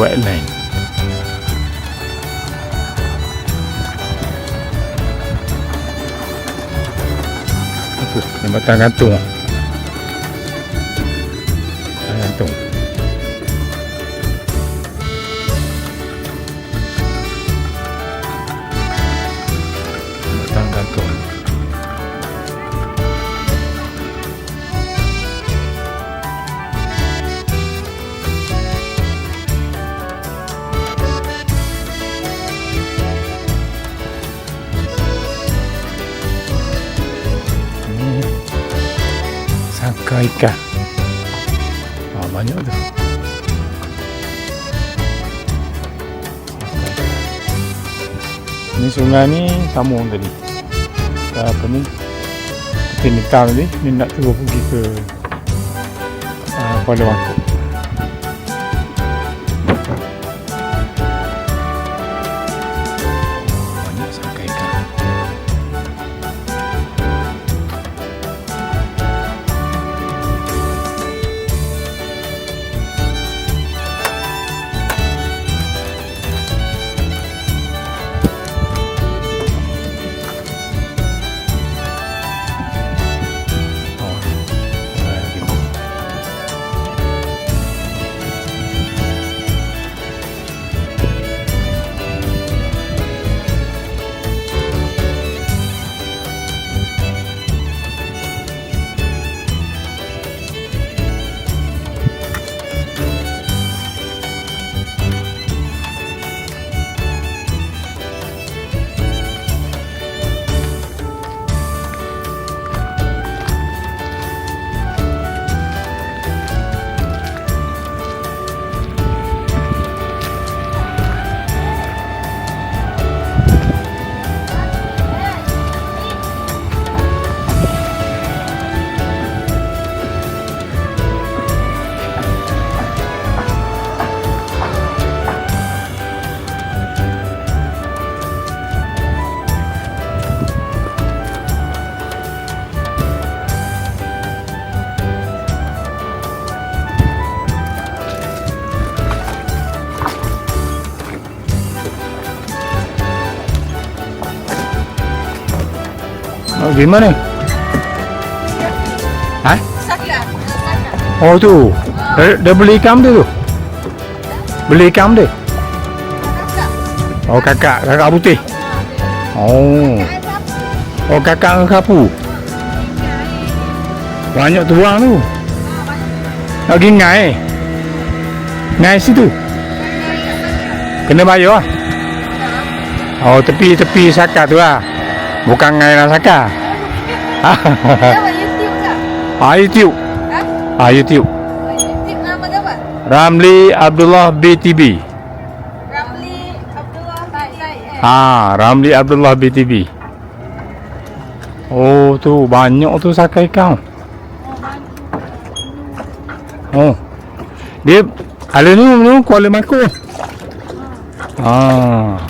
Wetland. Apa? Ni batang gantung. Gantung. Sangka ikan. Ah, banyak tu. Ni sungai ni sambung tadi. Ke apa ni? Kita minta tadi, ni nak terus pergi ke uh, Kuala Bangkok. Oh, gimana? Ha? Saka. Saka. Oh tu. Dia, dia beli ikan dia tu. Beli ikan dia. Oh kakak, kakak putih. Oh. Oh kakak dengan kapu. Banyak tuang tu. Lagi ngai. Ngai situ. Kena bayar lah. Oh tepi-tepi saka tu lah. Bukan ngai lah saka. Dapat YouTube tak? ah YouTube. Ha? Ah YouTube. Nama? Ramli Abdullah BTB. Ramli Abdullah. Ah, Ramli Abdullah BTB. Oh tu banyak tu sakai kau. Oh. Dia ni ni Kuala Mako. Ah.